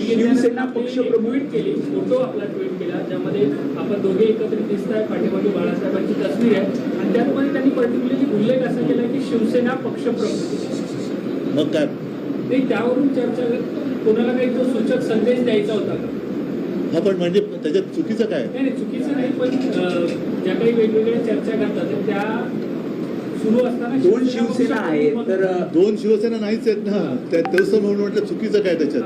शिवसेना पक्ष ते प्रमुख- केली. फोटो आपला ट्विट केला ज्यामध्ये आपण दोघे एकत्रित दिसत आहे पाठीमागे बाळासाहेबांची तस्वीर आहे. आणि त्यामध्ये त्यांनी पर्टिक्युलरली उल्लेख असा केला की शिवसेना पक्ष प्रमुख. मग काय? नाही त्यावरून चर्चा कोणाला काही तो सूचक संदेश द्यायचा होता का? हा पण म्हणजे त्याच्यात चुकीचं काय? नाही नाही चुकीचं नाही पण ज्या काही वेगवेगळ्या चर्चा करतात त्या दोन शिवसेना आहेत तर दोन शिवसेना नाहीच आहेत ना. त्या तर म्हणून म्हटलं चुकीचं काय त्याच्यात?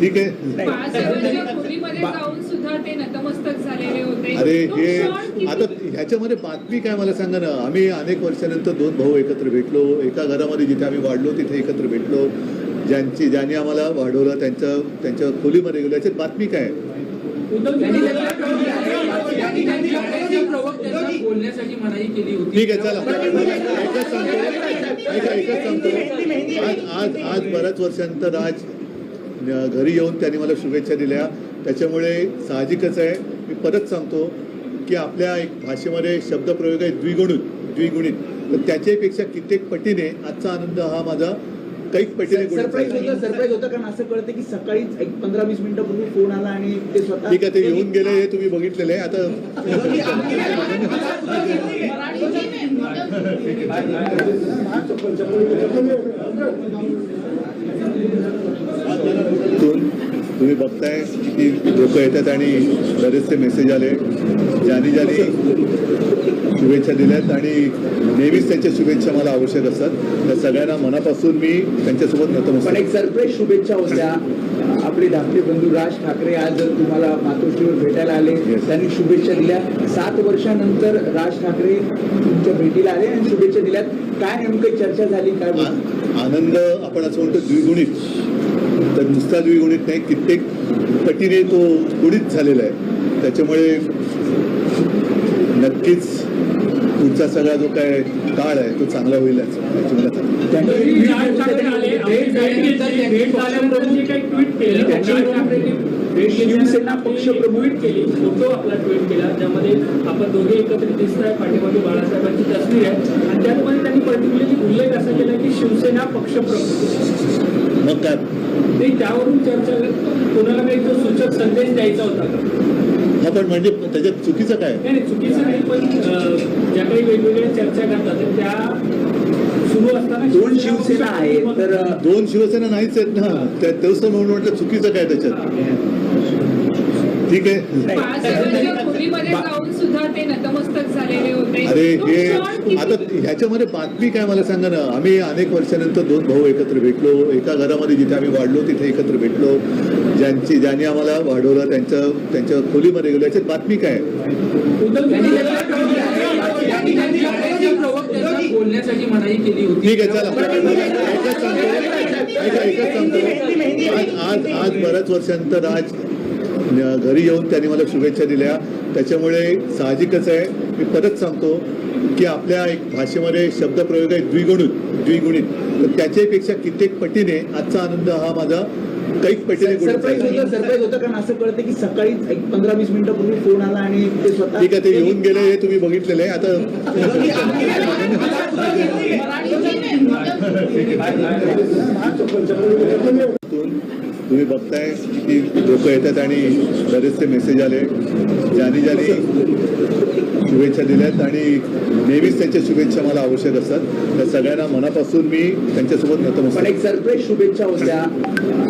ठीक आहे. बाळासाहेबांच्या खोलीमध्ये जाऊन सुद्धा ते नतमस्तक झालेले होते. अरे हे आता ह्याच्यामध्ये बातमी काय मला सांगा ना. आम्ही अनेक वर्षानंतर दोन भाऊ एकत्र भेटलो. एका घरामध्ये जिथे आम्ही वाढलो तिथे एकत्र भेटलो. ज्यांची ज्यांनी आम्हाला वाढवलं त्यांच्या त्यांच्या खोलीमध्ये गेलो. याच्यात बातमी काय बोलण्यासाठी मनाई केली होती. ठीक आहे चला. एकच सांगतो. ऐका एकच सांगतो. आज आज आज बऱ्याच वर्षानंतर आज घरी येऊन त्यांनी मला शुभेच्छा दिल्या. त्याच्यामुळे साहजिकच आहे. मी परत सांगतो की आपल्या एक भाषेमध्ये शब्दप्रयोग आहे द्विगुणित द्विगुणित. तर त्याच्यापेक्षा कित्येक पटीने आजचा आनंद हा माझा कैक पटीने सरप्राईज. होतं सरप्राईज होतं कारण असं कळतं की सकाळीच एक पंधरा वीस मिनिटापूर्वी फोन आला आणि ते स्वतः ठीक आहे ते येऊन गेले हे तुम्ही बघितलेलं आहे आता तुम- तुम्ही बघताय की लोक येतात आणि बरेचसे मेसेज आले ज्यांनी ज्यांनी शुभेच्छा दिल्यात आणि नेहमीच त्यांच्या शुभेच्छा मला आवश्यक असतात. त्या सगळ्यांना मनापासून मी त्यांच्यासोबत पण नतमस्तक एक सरप्राईज शुभेच्छा होत्या. आपले धाकटे बंधू राज ठाकरे आज तुम्हाला मातोश्रीवर भेटायला आले. त्यांनी शुभेच्छा दिल्या. सात वर्षानंतर राज ठाकरे तुमच्या भेटीला आले आणि शुभेच्छा दिल्यात. काय नेमकं चर्चा झाली काय आनंद आपण असं म्हणतो द्विगुणित. तर नुसता द्विगुणित नाही कित्येक पटीने तो गुणित झालेला आहे. त्याच्यामुळे नक्कीच पुढचा सगळा जो काय काळ आहे तो चांगला होईल शिवसेना पक्ष प्रमुख- केली. फोटो आपला ट्विट केला ज्यामध्ये आपण दोघे एकत्रित दिसत आहे पाठीमागे बाळासाहेबांची तस्वीर आहे. आणि त्यामध्ये त्यांनी पर्टिक्युलरली उल्लेख असा केला की शिवसेना पक्ष मग काय? त्यावरून चर्चा कोणाला काही तो सूचक संदेश द्यायचा होता हा पण म्हणजे त्याच्यात चुकीचं काय? नाही चुकीचं नाही पण ज्या काही वेगवेगळ्या चर्चा करतात त्या सुरू असताना दोन शिवसेना आहेत तर दोन शिवसेना नाहीच आहेत ना. त्या म्हणून म्हटलं चुकीचं काय त्याच्यात ठीक आहे बाळासाहेबांच्या खोलीमध्ये जाऊन सुद्धा ते नतमस्तक झालेले होते. अरे हे आता ह्याच्यामध्ये बातमी काय मला सांगा ना? आम्ही अनेक वर्षानंतर दोन भाऊ एकत्र भेटलो. एका घरामध्ये जिथे आम्ही वाढलो तिथे एकत्र भेटलो. ज्यांची ज्यांनी आम्हाला वाढवलं त्यांच्या त्यांच्या खोलीमध्ये गेलो. याच्यात बातमी काय ठीक आहे चला. एकच सांगतो. ऐका एकच सांगतो. आज आज आज बऱ्याच वर्षानंतर आज घरी येऊन त्यांनी मला शुभेच्छा दिल्या. त्याच्यामुळे साहजिकच आहे. मी परत सांगतो की आपल्या एक भाषेमध्ये शब्दप्रयोग आहे द्विगुणित द्विगुणित. तर त्याच्यापेक्षा कित्येक पटीने आजचा आनंद हा माझा कैक पटीने गुणित सरप्राईज झाला. होतं सरप्राईज होतं कारण असं कळतं की सकाळीच एक पंधरा वीस मिनिटापूर्वी फोन आला आणि ते स्वतः ठीक आहे ते येऊन गेले हे तुम्ही बघितलेलं आहे. आता तुम्ही बघताय की लोक येतात आणि बरेचसे मेसेज आले. ज्यांनी ज्यांनी शुभेच्छा दिल्यात आणि नेहमीच त्यांच्या शुभेच्छा मला आवश्यक असतात. त्या सगळ्यांना मनापासून मी त्यांच्यासोबत पण नतमस्तक एक सरप्राईज शुभेच्छा होत्या.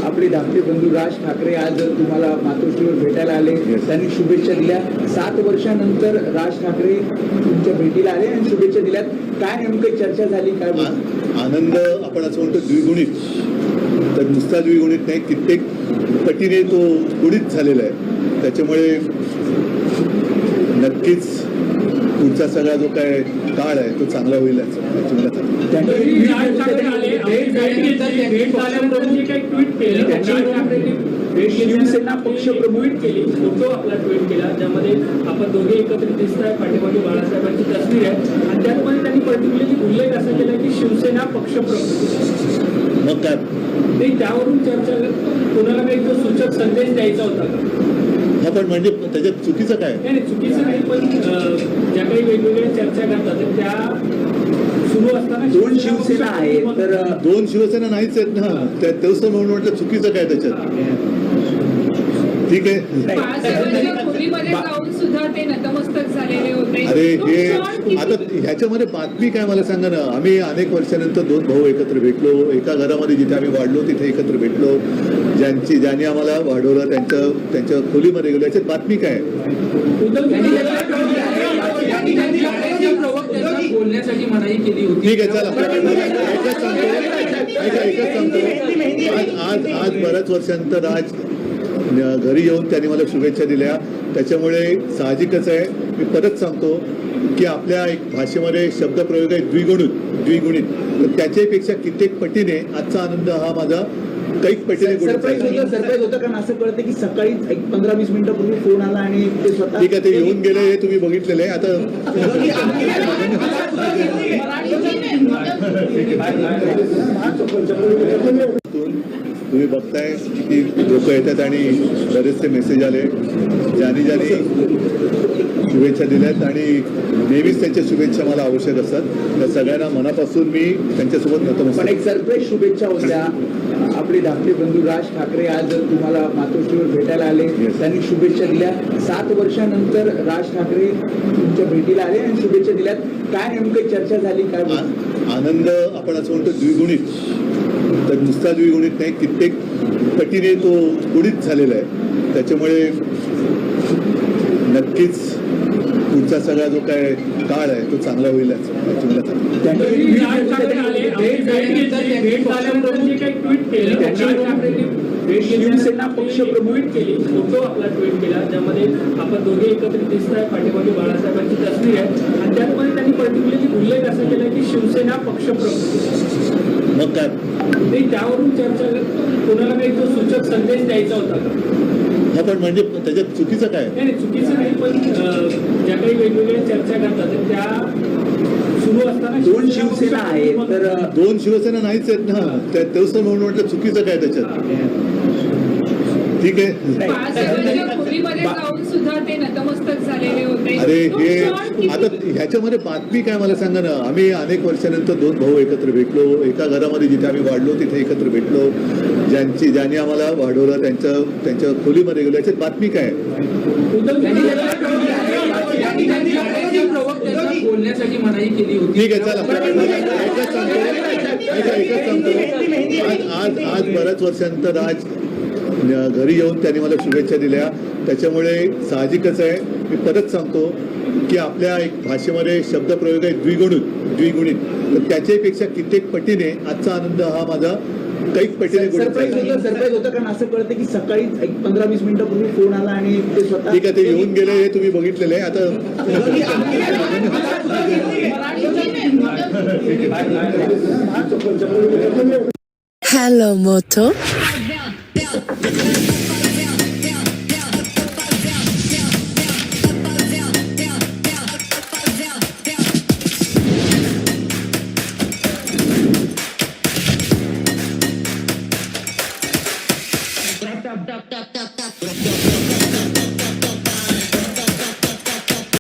आपले धाकटे बंधू राज ठाकरे आज तुम्हाला मातोश्रीवर भेटायला आले. त्यांनी शुभेच्छा दिल्या. सात वर्षानंतर राज ठाकरे तुमच्या भेटीला आले आणि शुभेच्छा दिल्यात. काय नेमकं चर्चा झाली काय आनंद आपण असं म्हणतो द्विगुणित. तर नुसता द्विगुणित नाही कित्येक पटीने तो गुणित झालेला आहे. त्याच्यामुळे नक्कीच पुढचा सगळा जो काय काळ आहे तो चांगला होईल शिवसेना पक्ष प्रमुख- केली. फोटो आपला ट्विट केला ज्यामध्ये आपण दोघे एकत्रित दिसत आहे पाठीमागे बाळासाहेबांची तस्वीर आहे. आणि त्यामध्ये त्यांनी पर्टिक्युलरली उल्लेख असा केला की शिवसेना पक्ष नाही त्यावरून चर्चा कोणाला काही तो सूचक संदेश द्यायचा होता हा पण म्हणजे त्याच्यात चुकीचं काय? नाही चुकीचं नाही पण ज्या काही वेगवेगळ्या चर्चा करतात त्या सुरू असताना दोन शिवसेना आहेत तर दोन शिवसेना नाहीच आहेत ना. त्या तेच तर म्हणून म्हटलं चुकीचं काय त्याच्यात? ठीक आहे. पाच जणांच्या खोलीमध्ये जाऊन सुद्धा ते नतमस्तक अरे हे आता ह्याच्यामध्ये बातमी काय मला सांगा ना? आम्ही अनेक वर्षानंतर दोन भाऊ एकत्र भेटलो. एका घरामध्ये जिथे आम्ही वाढलो तिथे एकत्र भेटलो. ज्यांची ज्यांनी आम्हाला वाढवलं त्यांच्या त्यांच्या खोलीमध्ये गेलो. याच्यात बातमी काय ठीक आहे चला. एकच सांगतो. आज आज आज बऱ्याच वर्षानंतर आज घरी येऊन त्यांनी मला शुभेच्छा दिल्या. त्याच्यामुळे साहजिकच आहे. मी परत सांगतो की आपल्या एक भाषेमध्ये शब्दप्रयोग आहे द्विगुणित द्विगुणित. तर त्याच्यापेक्षा कित्येक पटीने आजचा आनंद हा माझा कैक पटीने गुणित सरप्राईज झाला. होतं सरप्राईज होतं कारण असं कळतं की सकाळी एक पंधरा वीस मिनिटापूर्वी फोन आला आणि ते स्वतः ठीक आहे ते येऊन गेले हे तुम्ही बघितलेलं आहे. आता तुम्ही बघताय किती लोक येतात आणि बरेचसे मेसेज आले. ज्यांनी ज्यांनी शुभेच्छा दिल्यात आणि नेहमीच त्यांच्या शुभेच्छा मला आवश्यक असतात. त्या सगळ्यांना मनापासून मी त्यांच्यासोबत पण नतमस्तक एक सरप्राईज शुभेच्छा होत्या. आपले धाकटे बंधू राज ठाकरे आज तुम्हाला मातोश्रीवर भेटायला आले. त्यांनी शुभेच्छा दिल्या. सात वर्षानंतर राज ठाकरे तुमच्या भेटीला आले आणि शुभेच्छा दिल्यात. काय नेमकं चर्चा झाली काय आनंद आपण असं म्हणतो द्विगुणित. तर नुसता द्विगुणित नाही कित्येक पटीने तो गुणित झालेला आहे. त्याच्यामुळे नक्कीच पुढचा सगळा जो काय काळ आहे तो चांगला होईल याची शिवसेना पक्षप्रमुख ट्विट केली. फोटो आपला ट्विट केला. ज्यामध्ये आपण दोघे एकत्रित दिसत आहे. पाठीमागे बाळासाहेबांची तस्वीर आहे. आणि त्यामध्ये त्यांनी पर्टिक्युलरली उल्लेख असा केला की शिवसेना पक्षप्रमुख मग काय? नाही त्यावरून चर्चा कोणाला काही तो सूचक संदेश द्यायचा होता का? हा पण म्हणजे त्याच्यात चुकीचं काय? चुकीचं नाही पण ज्या काही वेगवेगळ्या चर्चा करतात त्या सुरू असताना दोन शिवसेना आहेत तर दोन शिवसेना नाहीच आहेत ना? त्या म्हणून म्हटलं चुकीचं काय त्याच्यात? ठीक आहे. पाच जणांच्या खोलीमध्ये बा- जाऊन सुद्धा ते नतमस्तक झालेले होते. अरे हे आता ह्याच्यामध्ये बातमी काय मला सांगा ना? आम्ही अनेक वर्षानंतर दोन भाऊ एकत्र भेटलो. एका घरामध्ये जिथे आम्ही वाढलो तिथे एकत्र भेटलो. ज्यांची ज्यांनी आम्हाला वाढवलं त्यांच्या त्यांच्या खोलीमध्ये गेलो. याच्यात बातमी काय ठीक आहे चला. एकच सांगतो. आज आज आज बऱ्याच वर्षानंतर आज घरी येऊन त्यांनी मला शुभेच्छा दिल्या त्याच्यामुळे साहजिकच आहे मी परत सांगतो की आपल्या एक भाषेमध्ये शब्दप्रयोग आहे द्विगुणित द्विगुणित तर त्याच्यापेक्षा कित्येक पटीने आजचा आनंद हा माझा कैक पटीने सरप्राईज. होतं कारण असं कळतं की सकाळी एक पंधरा वीस मिनिटापूर्वी फोन आला आणि ते स्वतः ठीक आहे ते येऊन गेले हे तुम्ही बघितलेलं आहे आता Hello, Moto. Thank you.